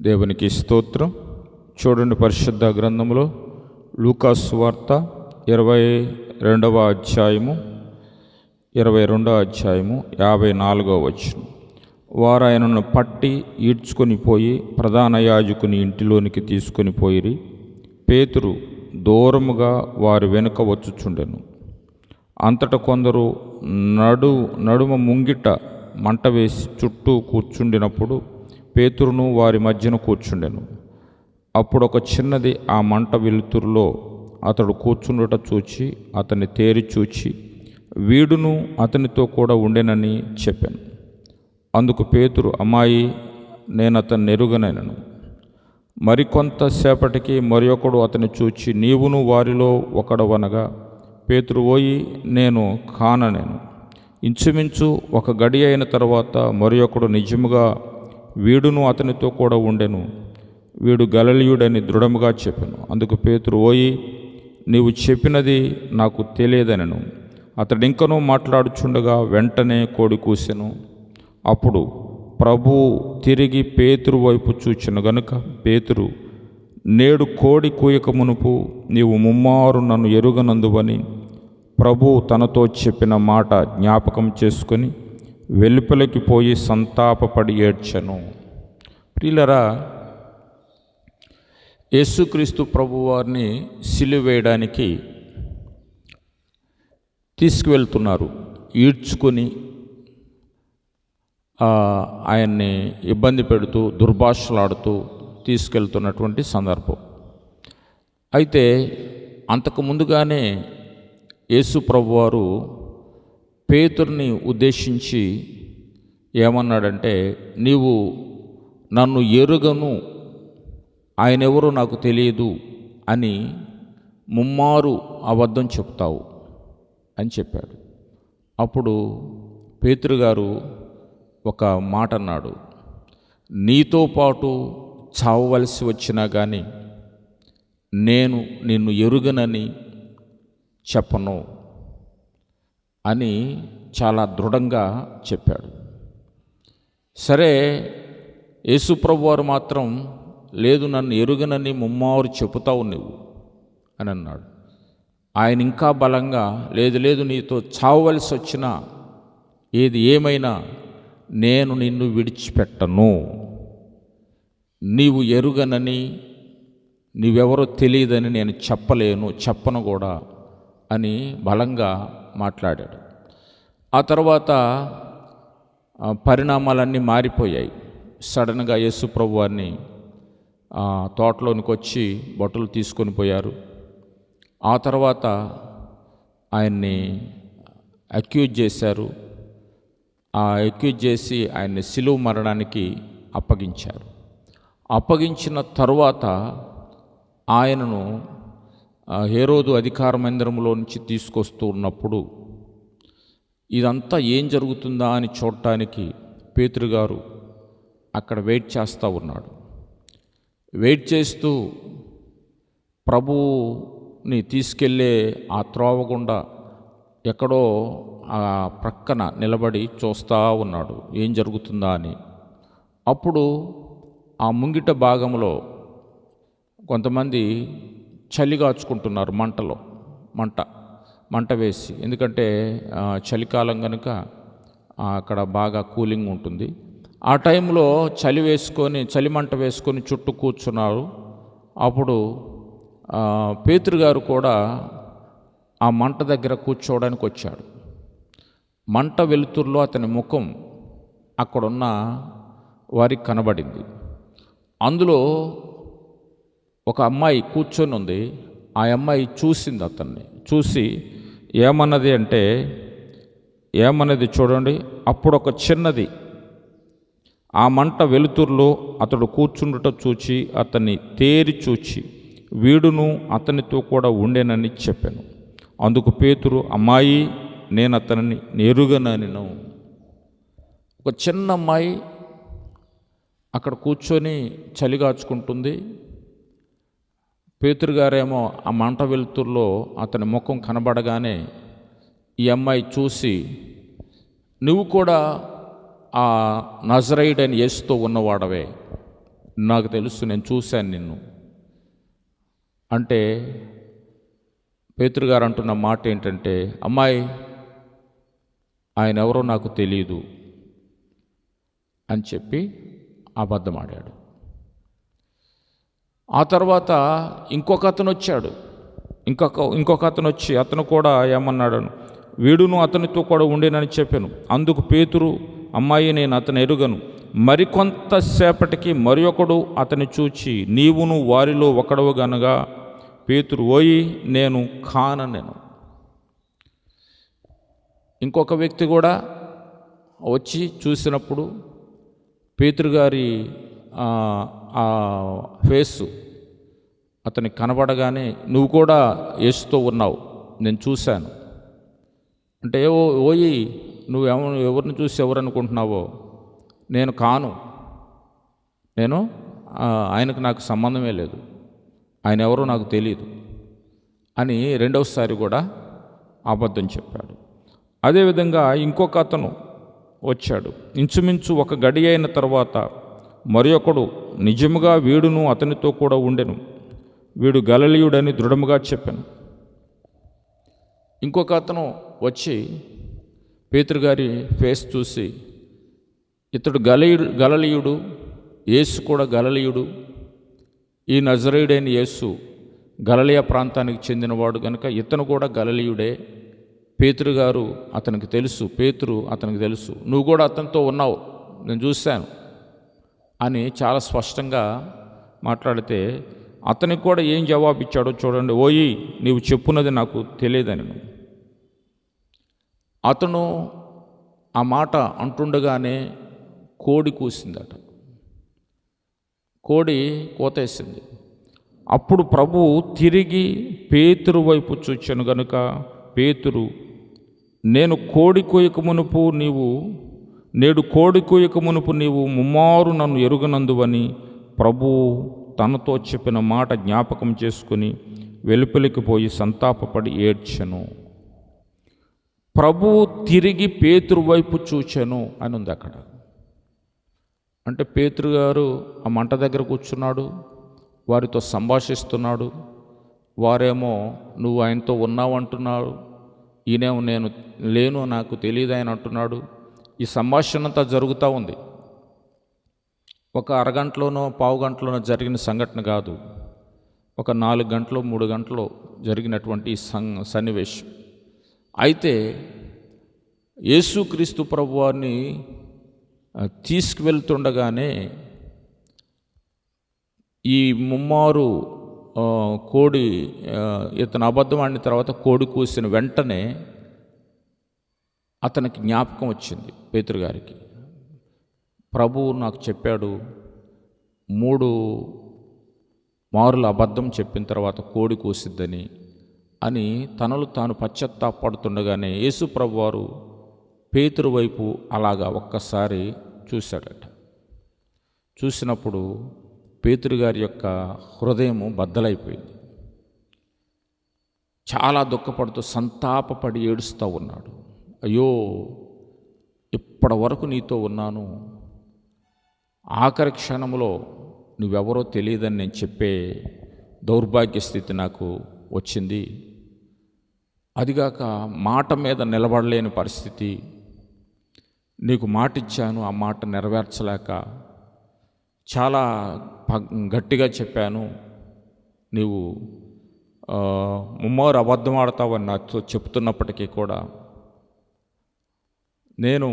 దేవునికి స్తోత్రం. చూడండి పరిశుద్ధ గ్రంథంలో లూకాస్ వార్త ఇరవై రెండవ అధ్యాయము ఇరవై రెండవ అధ్యాయము యాభై నాలుగవ వచ్చును వారు ఆయనను పట్టి ఈడ్చుకొని పోయి ప్రధాన యాజకుని ఇంటిలోనికి తీసుకొని పోయిరి. పేతురు దూరముగా వారి వెనుక వచ్చుచుండెను. అంతట కొందరు నడు నడుమ ముంగిట మంట వేసి చుట్టూ కూర్చుండినప్పుడు పేతురును వారి మధ్యన కూర్చుండెను. అప్పుడు ఒక చిన్నది ఆ మంట వెలుతురులో అతడు కూర్చుండుట చూచి అతన్ని తేరి చూచి వీడును అతనితో కూడా ఉండెనని చెప్పాను. అందుకు పేతురు అమ్మాయి నేను అతన్ని నెరుగనైనను మరికొంతసేపటికి మరి ఒకడు అతని చూచి నీవును వారిలో ఒకడవనగా పేతురు పోయి నేను కాననేను. ఇంచుమించు ఒక గడి అయిన తర్వాత మరి ఒకడు నిజముగా వీడును అతనితో కూడా ఉండెను. వీడు గలలియుడని దృఢముగా చెప్పాను. అందుకు పేతురు ఓయి నీవు చెప్పినది నాకు తెలియదనను. అతడు ఇంకనూ మాట్లాడుచుండగా వెంటనే కోడి కూసెను. అప్పుడు ప్రభు తిరిగి పేతురు వైపు చూచిన గనుక పేతురు నేడు కోడి కూయక మునుపు నీవు ముమ్మారు నన్ను ఎరుగనందువని ప్రభు తనతో చెప్పిన మాట జ్ఞాపకం చేసుకొని వెలుపలికి పోయి సంతాపపడి ఏడ్చను. ప్రియులరా యేసుక్రీస్తు ప్రభువారిని సిలువేయడానికి తీసుకువెళ్తున్నారు. ఈడ్చుకొని ఆయన్ని ఇబ్బంది పెడుతూ దుర్భాషలాడుతూ తీసుకెళ్తున్నటువంటి సందర్భం. అయితే అంతకు ముందుగానే యేసు ప్రభువారు పేతుర్ని ఉద్దేశించి ఏమన్నాడంటే నీవు నన్ను ఎరుగను ఆయన ఎవరో నాకు తెలియదు అని ముమ్మారు అబద్ధం చెప్తావు అని చెప్పాడు. అప్పుడు పేతురుగారు ఒక మాట అన్నాడు నీతో పాటు చావవలసి వచ్చినా కానీ నేను నిన్ను ఎరుగనని చెప్పను. అని చాలా దృఢంగా చెప్పాడు. సరే యేసుప్రభు వారు మాత్రం లేదు నన్ను ఎరుగనని ముమ్మారు చెబుతావు నువ్వు అని అన్నాడు. ఆయన ఇంకా బలంగా లేదు లేదు నీతో చావవలసి వచ్చినా ఏది ఏమైనా నేను నిన్ను విడిచిపెట్టను. నీవు ఎరుగనని నీవెవరో తెలియదని నేను చెప్పలేను చెప్పను కూడా అని బలంగా మాట్లాడాడు. ఆ తర్వాత పరిణామాలన్నీ మారిపోయాయి. సడన్గా యేసు ప్రభు వారిని తోటలోనికి వచ్చి బొట్టలు తీసుకొని పోయారు. ఆ తర్వాత ఆయన్ని అక్యూజ్ చేశారు. ఆ అక్యూజ్ చేసి ఆయన్ని సిలువు మరణానికి అప్పగించారు. అప్పగించిన తర్వాత ఆయనను హేరోదు అధికార మందిరంలో నుంచి తీసుకొస్తూ ఉన్నప్పుడు ఇదంతా ఏం జరుగుతుందా అని చూడటానికి పేతృగారు అక్కడ వెయిట్ చేస్తూ ఉన్నాడు. వెయిట్ చేస్తూ ప్రభువుని తీసుకెళ్ళే ఆ త్రోవ గుండా ఎక్కడో ఆ ప్రక్కన నిలబడి చూస్తూ ఉన్నాడు. ఏం జరుగుతుందా అని. అప్పుడు ఆ ముంగిట భాగంలో కొంతమంది చలిగాచుకుంటున్నారు మంటలో మంట మంట వేసి. ఎందుకంటే చలికాలం కనుక అక్కడ బాగా కూలింగ్ ఉంటుంది. ఆ టైంలో చలి వేసుకొని చలి మంట వేసుకొని చుట్టూ కూర్చున్నారు. అప్పుడు పేతురు గారు కూడా ఆ మంట దగ్గర కూర్చోవడానికి వచ్చాడు. మంట వెలుతురులో అతని ముఖం అక్కడున్న వారికి కనబడింది. అందులో ఒక అమ్మాయి కూర్చొని ఉంది. ఆ అమ్మాయి చూసింది అతన్ని. చూసి ఏమన్నది అంటే ఏమన్నది చూడండి. అప్పుడు ఒక చిన్నది ఆ మంట వెలుతురులో అతడు కూర్చుండుట చూచి అతన్ని తేరి చూచి వీడును అతనితో కూడా ఉండేనని చెప్పాను. అందుకు పేతురు అమ్మాయి నేను అతనిని నెరుగనను ఒక చిన్న అమ్మాయి అక్కడ కూర్చొని చలిగాచుకుంటుంది పేతురు గారేమో ఆ మంట వెలుతురులో అతని ముఖం కనబడగానే ఈ అమ్మాయి చూసి నువ్వు కూడా ఆ నజరైడ్ అని యేసుతో ఉన్నవాడవే. నాకు తెలుసు నేను చూశాను నిన్ను. అంటే పేతృగారు అంటున్న మాట ఏంటంటే అమ్మాయి ఆయన ఎవరో నాకు తెలియదు అని చెప్పి అబద్ధమాడాడు. ఆ తర్వాత ఇంకొక అతను వచ్చాడు. ఇంకొక ఇంకొక అతను వచ్చి అతను కూడా ఏమన్నాడు వీడును అతనితో కూడా ఉండేనని చెప్పాను. అందుకు పేతురు అమ్మాయి నేను అతను ఎరుగను. మరికొంతసేపటికి మరి ఒకడు అతని చూచి నీవును వారిలో ఒకడవు గనగా పేతురు ఓయి నేను కాన నేను ఇంకొక వ్యక్తి కూడా వచ్చి చూసినప్పుడు పేతురు గారి ఆ, ఫేస్ ఫేసు అతనికి కనబడగానే నువ్వు కూడా యేసుతో ఉన్నావు నేను చూశాను. అంటే ఓ ఓయి నువ్వు ఎవరిని చూసి ఎవరు అనుకుంటున్నావో నేను కాను. నేను ఆయనకు నాకు సంబంధమే లేదు. ఆయన ఎవరో నాకు తెలియదు అని రెండవసారి కూడా అబద్ధం చెప్పాడు. అదేవిధంగా ఇంకొక అతను వచ్చాడు. ఇంచుమించు ఒక గడి అయిన తర్వాత మరి ఒకడు నిజముగా వీడును అతనితో కూడా ఉండెను. వీడు గలలీయుడని దృఢముగా చెప్పాను. ఇంకొక అతను వచ్చి పేతురు ఫేస్ చూసి ఇతడు గలయుడు గలలీయుడు యేసు కూడా గలలీయుడు. ఈ నజరేయుడైన యేసు గలలియ ప్రాంతానికి చెందినవాడు కనుక ఇతను కూడా గలలీయుడే. పేతురు గారు అతనికి తెలుసు పేతురు అతనికి తెలుసు. నువ్వు కూడా అతనితో ఉన్నావు. నేను చూశాను. అని చాలా స్పష్టంగా మాట్లాడితే అతనికి కూడా ఏం జవాబు ఇచ్చాడో చూడండి. ఓయి నీవు చెప్పున్నది నాకు తెలియదని. అతను ఆ మాట అంటుండగానే కోడి కూసిందట. కోడి కోతేసింది. అప్పుడు ప్రభు తిరిగి పేతురు వైపు చూచాను గనుక పేతురు నేను కోడి కోయక మునుపు నీవు నేడు కోడి కూయక మునుపు నీవు ముమ్మారు నన్ను ఎరుగనందువని ప్రభు తనతో చెప్పిన మాట జ్ఞాపకం చేసుకుని వెలుపలికి పోయి సంతాపపడి ఏడ్చెను. ప్రభువు తిరిగి పేతురు వైపు చూచెను అని ఉంది అక్కడ. అంటే పేతురు గారు ఆ మంట దగ్గర కూర్చున్నాడు వారితో సంభాషిస్తున్నాడు వారేమో నువ్వు ఆయనతో ఉన్నావు అంటున్నాడు ఈయనేమో నేను లేను నాకు తెలియదు ఆయన అంటున్నాడు ఈ సంభాషణ అంతా జరుగుతూ ఉంది. ఒక అరగంటలోనో పావు గంటలోనో జరిగిన సంఘటన కాదు. ఒక నాలుగు గంటలు మూడు గంటలు జరిగినటువంటి సం సన్నివేశం. అయితే యేసుక్రీస్తు ప్రభు వారిని తీసుకువెళ్తుండగానే ఈ ముమ్మారు కోడి ఇతను అబద్ధం ఆడిన తర్వాత కోడి కూసిన వెంటనే అతనికి జ్ఞాపకం వచ్చింది పేతురుగారికి ప్రభువు నాకు చెప్పాడు మూడు మారులు అబద్ధం చెప్పిన తర్వాత కోడి కోసిద్దని అని తనలు తాను పశ్చత్తాపడుతుండగానే యేసు ప్రభువారు పేతురు వైపు అలాగా ఒక్కసారి చూశాడట. చూసినప్పుడు పేతురు గారి యొక్క హృదయము బద్దలైపోయింది. చాలా దుఃఖపడుతూ సంతాపపడి ఏడుస్తూ ఉన్నాడు. అయ్యో ఇప్పటి వరకు నీతో ఉన్నాను. ఆఖరి క్షణంలో నువ్వెవరో తెలియదని నేను చెప్పే దౌర్భాగ్య స్థితి నాకు వచ్చింది. అదిగాక మాట మీద నిలబడలేని పరిస్థితి. నీకు మాట ఇచ్చాను ఆ మాట నెరవేర్చలేక చాలా గట్టిగా చెప్పాను. నీవు ముమ్మోరు ముమ్మారు అబద్ధం ఆడతావని నాతో చెప్తున్నప్పటికీ కూడా నేను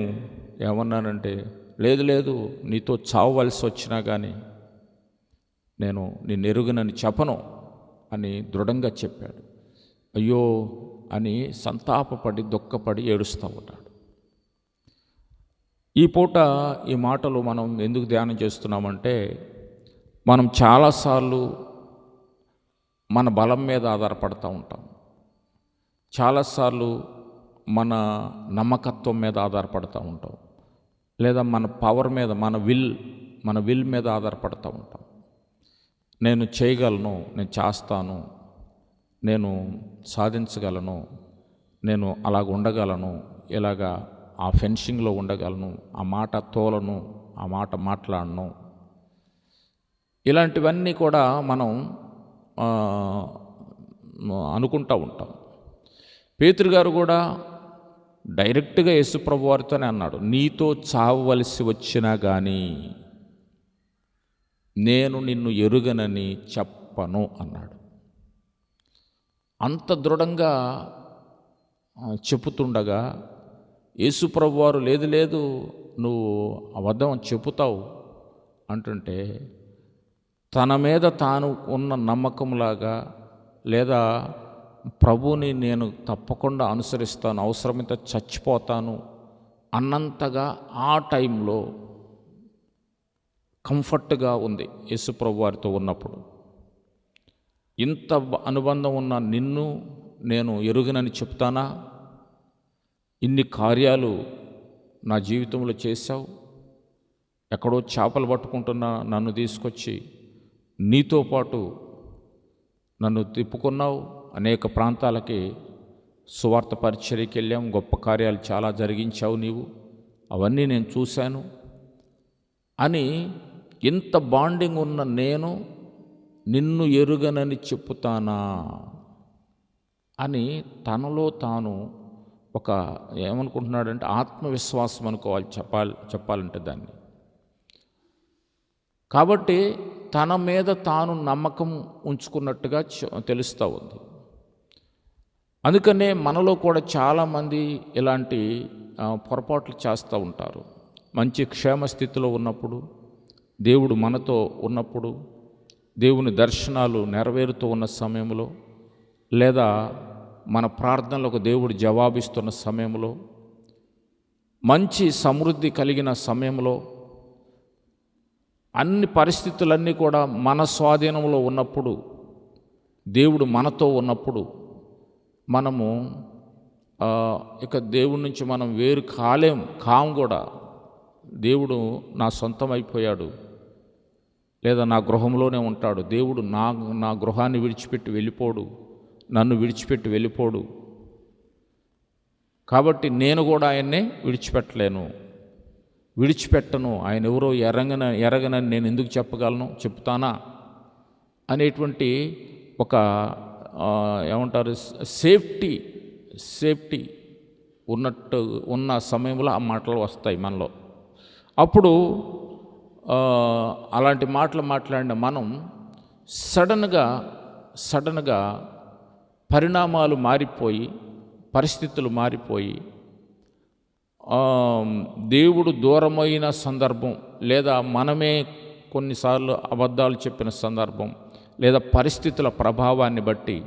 ఏమన్నానంటే లేదు లేదు నీతో చావవలసి వచ్చినా కానీ నేను నిన్ను ఎరుగనని చెప్పను అని దృఢంగా చెప్పాడు. అయ్యో అని సంతాపపడి దుఃఖపడి ఏడుస్తూ ఉన్నాడు. ఈ పూట ఈ మాటలు మనం ఎందుకు ధ్యానం చేస్తున్నామంటే మనం చాలాసార్లు మన బలం మీద ఆధారపడుతూ ఉంటాం. చాలాసార్లు మన నమ్మకత్వం మీద ఆధారపడుతూ ఉంటాం. లేదా మన పవర్ మీద మన విల్ మన విల్ మీద ఆధారపడుతూ ఉంటాం. నేను చేయగలను నేను చేస్తాను నేను సాధించగలను నేను అలాగ ఉండగలను ఇలాగా ఆ ఫెన్సింగ్లో ఉండగలను ఆ మాట తోలను ఆ మాట మాట్లాడను. ఇలాంటివన్నీ కూడా మనం అనుకుంటూ ఉంటాం. పేతురు గారు కూడా డైరెక్ట్గా యేసుప్రభు వారితోనే అన్నాడు నీతో చావవలసి వచ్చినా కానీ నేను నిన్ను ఎరుగనని చెప్పను అన్నాడు. అంత దృఢంగా చెబుతుండగా చెప్పుతుండగా యేసుప్రభు వారు లేదు లేదు నువ్వు అబద్ధం చెబుతావు అంటుంటే తన మీద తాను ఉన్న నమ్మకంలాగా లేదా ప్రభుని నేను తప్పకుండా అనుసరిస్తాను అవసరమైతే చచ్చిపోతాను అన్నంతగా ఆ టైంలో కంఫర్ట్గా ఉంది యేసుప్రభు వారితో ఉన్నప్పుడు. ఇంత అనుబంధం ఉన్న నిన్ను నేను ఎరుగనని చెప్తానా? ఇన్ని కార్యాలు నా జీవితంలో చేశావు? ఎక్కడో చేపలు పట్టుకుంటున్న నన్ను తీసుకొచ్చి నీతో పాటు నన్ను తిప్పుకున్నావు? అనేక ప్రాంతాలకి సువార్త పరిచర్యకి వెళ్ళాం గొప్ప కార్యాలు చాలా జరిగించావు నీవు అవన్నీ నేను చూశాను అని ఇంత బాండింగ్ ఉన్న నేను నిన్ను ఎరుగనని చెప్పుతానా అని తనలో తాను ఒక ఏమనుకుంటున్నాడంటే ఆత్మవిశ్వాసం అనుకోవాలి చెప్పాలి చెప్పాలంటే దాన్ని. కాబట్టి తన మీద తాను నమ్మకం ఉంచుకున్నట్టుగా తెలుస్తూ ఉంది. అందుకనే మనలో కూడా చాలామంది ఇలాంటి పొరపాట్లు చేస్తూ ఉంటారు. మంచి క్షేమ స్థితిలో ఉన్నప్పుడు దేవుడు మనతో ఉన్నప్పుడు దేవుని దర్శనాలు నెరవేరుతూ ఉన్న సమయంలో లేదా మన ప్రార్థనలకు దేవుడు జవాబిస్తున్న సమయంలో మంచి సమృద్ధి కలిగిన సమయంలో అన్ని పరిస్థితులన్నీ కూడా మన స్వాధీనంలో ఉన్నప్పుడు దేవుడు మనతో ఉన్నప్పుడు మనము ఇక దేవుడి నుంచి మనం వేరు కాలేం కాం కూడా. దేవుడు నా సొంతం అయిపోయాడు లేదా నా గృహంలోనే ఉంటాడు. దేవుడు నా నా గృహాన్ని విడిచిపెట్టి వెళ్ళిపోడు. నన్ను విడిచిపెట్టి వెళ్ళిపోడు. కాబట్టి నేను కూడా ఆయన్నే విడిచిపెట్టలేను. విడిచిపెట్టను. ఆయన ఎవరో ఎరగన ఎరగనని నేను ఎందుకు చెప్పగలను? చెప్తానా? అనేటువంటి ఒక ఏమంటారు? సేఫ్టీ సేఫ్టీ ఉన్నట్టు ఉన్న సమయంలో ఆ మాటలు వస్తాయి మనలో. అప్పుడు అలాంటి మాటలు మాట్లాడిన మనం సడన్గా సడన్గా పరిణామాలు మారిపోయి పరిస్థితులు మారిపోయి దేవుడు దూరమైన సందర్భం లేదా మనమే కొన్నిసార్లు అబద్ధాలు చెప్పిన సందర్భం లేదా పరిస్థితుల ప్రభావాన్ని బట్టి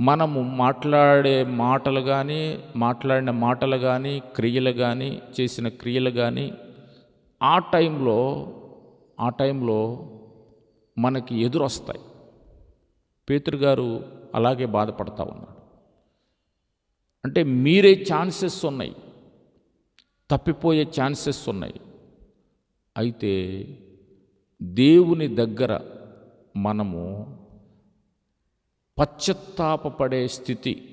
మనము మాట్లాడే మాటలు కానీ మాట్లాడిన మాటలు కానీ క్రియలు కానీ చేసిన క్రియలు కానీ ఆ టైంలో ఆ టైంలో మనకి ఎదురొస్తాయి. పేతురుగారు అలాగే బాధపడతా ఉన్నాడు అంటే మీరే ఛాన్సెస్ ఉన్నాయి. తప్పిపోయే ఛాన్సెస్ ఉన్నాయి. అయితే దేవుని దగ్గర మనము పశ్చత్తాపడే స్థితి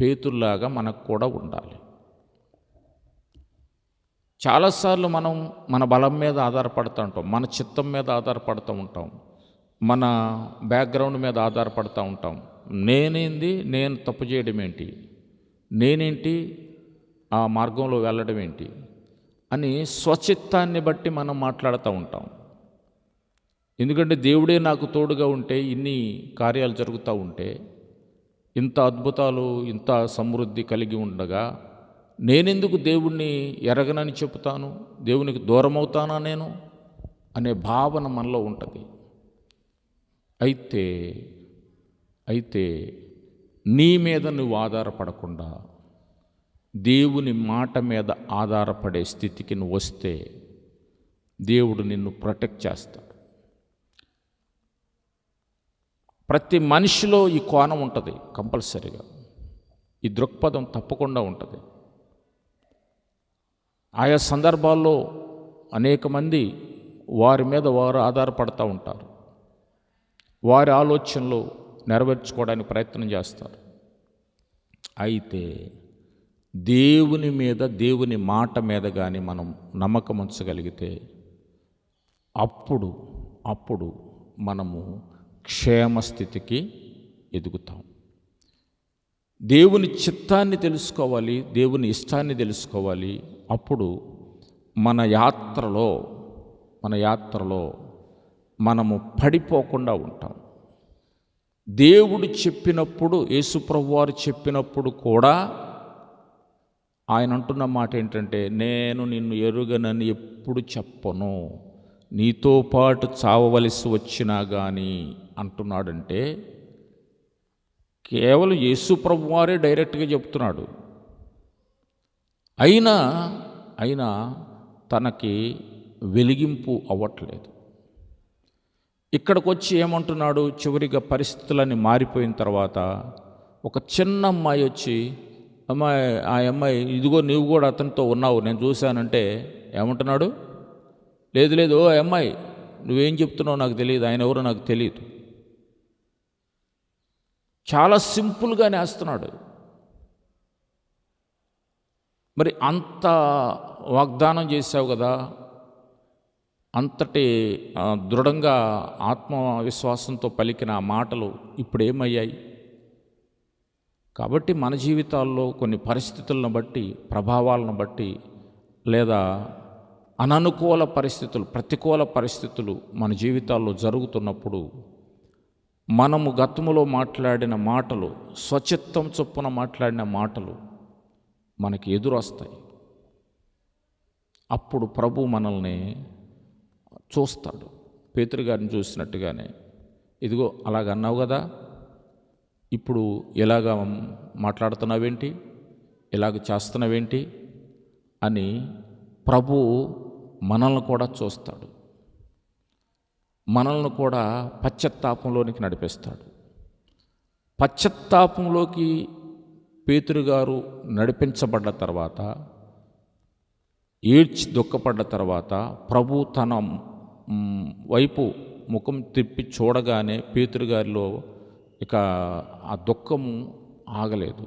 పేతుల్లాగా మనకు కూడా ఉండాలి. చాలాసార్లు మనం మన బలం మీద ఆధారపడుతూ ఉంటాం మన చిత్తం మీద ఆధారపడుతూ ఉంటాం మన బ్యాక్గ్రౌండ్ మీద ఆధారపడుతూ ఉంటాం. నేనేంది? నేను తప్పు చేయడం ఏంటి? నేనేంటి? ఆ మార్గంలో వెళ్ళడం ఏంటి? అని స్వచిత్తాన్ని బట్టి మనం మాట్లాడుతూ ఉంటాం. ఎందుకంటే దేవుడే నాకు తోడుగా ఉంటే ఇన్ని కార్యాలు జరుగుతూ ఉంటే ఇంత అద్భుతాలు ఇంత సమృద్ధి కలిగి ఉండగా నేనెందుకు దేవుణ్ణి ఎరగనని చెప్తాను దేవునికి దూరం అవుతానా నేను? అనే భావన మనలో ఉంటుంది. అయితే అయితే నీ మీద నువ్వు ఆధారపడకుండా దేవుని మాట మీద ఆధారపడే స్థితికి నువ్వు వస్తే దేవుడు నిన్ను ప్రొటెక్ట్ చేస్తాడు. ప్రతి మనిషిలో ఈ కోణం ఉంటుంది కంపల్సరీగా. ఈ దృక్పథం తప్పకుండా ఉంటుంది. ఆయా సందర్భాల్లో అనేక మంది వారి మీద వారు ఆధారపడుతూ ఉంటారు. వారి ఆలోచనలు నెరవేర్చుకోవడానికి ప్రయత్నం చేస్తారు. అయితే దేవుని మీద దేవుని మాట మీద కానీ మనం నమ్మకం ఉంచగలిగితే అప్పుడు అప్పుడు మనము క్షేమస్థితికి ఎదుగుతాం. దేవుని చిత్తాన్ని తెలుసుకోవాలి దేవుని ఇష్టాన్ని తెలుసుకోవాలి. అప్పుడు మన యాత్రలో మన యాత్రలో మనము పడిపోకుండా ఉంటాం. దేవుడు చెప్పినప్పుడు యేసుప్రభు వారు చెప్పినప్పుడు కూడా ఆయన అంటున్న మాట ఏంటంటే నేను నిన్ను ఎరుగనని ఎప్పుడు చెప్పను. నీతో పాటు చావవలసి వచ్చినా కానీ అంటున్నాడంటే కేవలం యేసు ప్రభు వారే డైరెక్ట్గా చెప్తున్నాడు. అయినా అయినా తనకి వెలిగింపు అవ్వట్లేదు. ఇక్కడికి వచ్చి ఏమంటున్నాడు? చివరిగా పరిస్థితులన్నీ మారిపోయిన తర్వాత ఒక చిన్న అమ్మాయి వచ్చి అమ్మాయి ఆ అమ్మాయి ఇదిగో నువ్వు కూడా అతనితో ఉన్నావు నేను చూశానంటే ఏమంటున్నాడు? లేదు లేదు ఓ అమ్మాయి నువ్వేం చెప్తున్నావు నాకు తెలియదు ఆయన ఎవరో నాకు తెలియదు. చాలా సింపుల్గా నేస్తున్నాడు మరి అంత వాగ్దానం చేశావు కదా అంతటి దృఢంగా ఆత్మవిశ్వాసంతో పలికిన మాటలు ఇప్పుడు ఏమయ్యాయి కాబట్టి మన జీవితాల్లో కొన్ని పరిస్థితులను బట్టి ప్రభావాలను బట్టి లేదా అననుకూల పరిస్థితులు ప్రతికూల పరిస్థితులు మన జీవితాల్లో జరుగుతున్నప్పుడు మనము గతములో మాట్లాడిన మాటలు స్వచిత్తం చొప్పున మాట్లాడిన మాటలు మనకి ఎదురొస్తాయి అప్పుడు ప్రభు మనల్ని చూస్తాడు. పేతురుగారిని చూసినట్టుగానే ఇదిగో అలాగన్నావు కదా ఇప్పుడు ఇలాగ మాట్లాడుతున్నావేంటి ఇలాగ చేస్తున్నావేంటి అని ప్రభు మనల్ని కూడా చూస్తాడు. మనల్ని కూడా పశ్చత్తాపంలోనికి నడిపిస్తాడు. పశ్చత్తాపంలోకి పేతురుగారు నడిపించబడ్డ తర్వాత ఏడ్చి దుఃఖపడ్డ తర్వాత ప్రభు తన వైపు ముఖం తిప్పి చూడగానే పేతురుగారిలో ఇక ఆ దుఃఖము ఆగలేదు.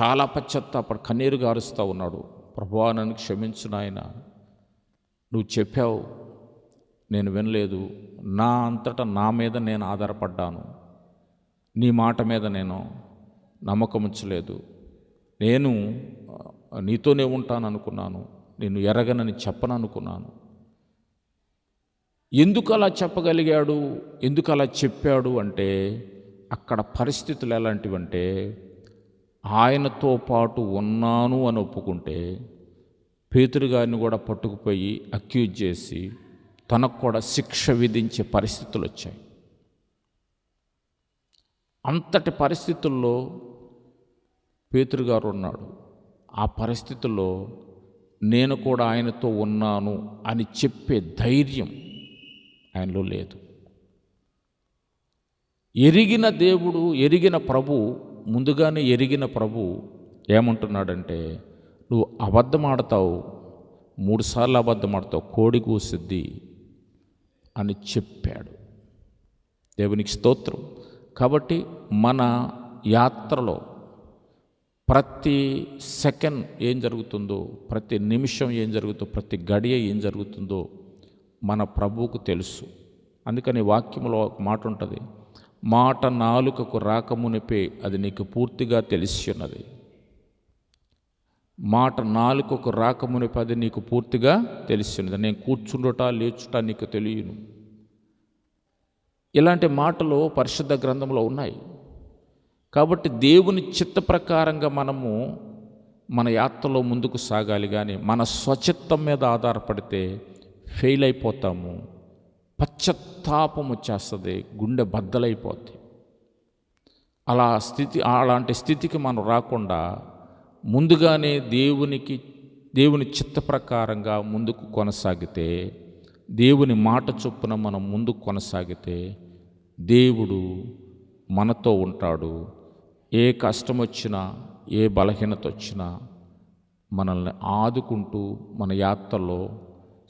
చాలా పశ్చత్తాపడు కన్నీరు గారుస్తూ ఉన్నాడు. ప్రభువానని నన్ను క్షమించు నాయన. నువ్వు చెప్పావు నేను వినలేదు. నా అంతటా నా మీద నేను ఆధారపడ్డాను. నీ మాట మీద నేను నమ్మకం ఉంచలేదు. నేను నీతోనే ఉంటాను అనుకున్నాను నేను ఎరగనని చెప్పననుకున్నాను. ఎందుకు అలా చెప్పగలిగాడు? ఎందుకు అలా చెప్పాడు అంటే అక్కడ పరిస్థితులు ఎలాంటివంటే ఆయనతో పాటు ఉన్నాను అని ఒప్పుకుంటే పేతురు గారిని కూడా పట్టుకుపోయి అక్యూజ్ చేసి తనకు కూడా శిక్ష విధించే పరిస్థితులు వచ్చాయి. అంతటి పరిస్థితుల్లో పేతురు గారు ఉన్నాడు. ఆ పరిస్థితుల్లో నేను కూడా ఆయనతో ఉన్నాను అని చెప్పే ధైర్యం ఆయనలో లేదు. ఎరిగిన దేవుడు ఎరిగిన ప్రభు ముందుగానే ఎరిగిన ప్రభు ఏమంటున్నాడంటే నువ్వు అబద్ధం ఆడతావు మూడుసార్లు అబద్ధం ఆడతావు కోడి కూసిద్ది అని చెప్పాడు. దేవునికి స్తోత్రం. కాబట్టి మన యాత్రలో ప్రతి సెకండ్ ఏం జరుగుతుందో ప్రతి నిమిషం ఏం జరుగుతుందో ప్రతి గడియ ఏం జరుగుతుందో మన ప్రభువుకు తెలుసు. అందుకని వాక్యంలో ఒక మాట ఉంటుంది మాట నాలుకకు రాకమునిపే అది నీకు పూర్తిగా తెలిసి ఉన్నది. మాట నాలుకకు రాకముని పది నీకు పూర్తిగా తెలిసినది. నేను కూర్చుండుట లేచుట నీకు తెలియను. ఇలాంటి మాటలు పరిశుద్ధ గ్రంథంలో ఉన్నాయి. కాబట్టి దేవుని చిత్త ప్రకారంగా మనము మన యాత్రలో ముందుకు సాగాలి. కానీ మన స్వచిత్తం మీద ఆధారపడితే ఫెయిల్ అయిపోతాము. పశ్చత్తాపం వచ్చేస్తుంది గుండె బద్దలైపోద్ది. అలా స్థితి అలాంటి స్థితికి మనం రాకుండా ముందుగానే దేవునికి దేవుని చిత్త ప్రకారంగా ముందుకు కొనసాగితే దేవుని మాట చొప్పున మనం ముందుకు కొనసాగితే దేవుడు మనతో ఉంటాడు. ఏ కష్టం వచ్చినా ఏ బలహీనత వచ్చినా మనల్ని ఆదుకుంటూ మన యాత్రలో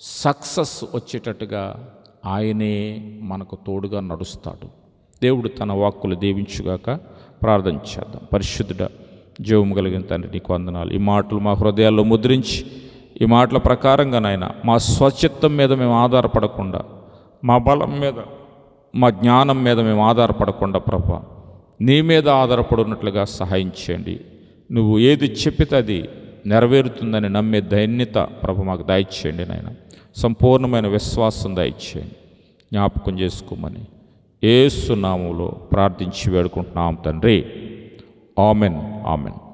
సక్సెస్ వచ్చేటట్టుగా ఆయనే మనకు తోడుగా నడుస్తాడు. దేవుడు తన వాక్కులు దీవించుగాక ప్రార్థన చేద్దాం. పరిశుద్ధుడ జీవము కలిగిన తండ్రి నీకు వందనాలు. ఈ మాటలు మా హృదయాల్లో ముద్రించి ఈ మాటల ప్రకారంగా నాయన మా స్వచిత్తం మీద మేము ఆధారపడకుండా మా బలం మీద మా జ్ఞానం మీద మేము ఆధారపడకుండా ప్రభ నీ మీద ఆధారపడినట్లుగా సహాయం చేయండి. నువ్వు ఏది చెప్పితే అది నెరవేరుతుందని నమ్మే దైన్యత ప్రభ మాకు దయచేయండి నాయన. సంపూర్ణమైన విశ్వాసం దయచేయండి. జ్ఞాపకం చేసుకోమని ఏసునామంలో ప్రార్థించి వేడుకుంటున్నాం తండ్రి. Amen. Amen.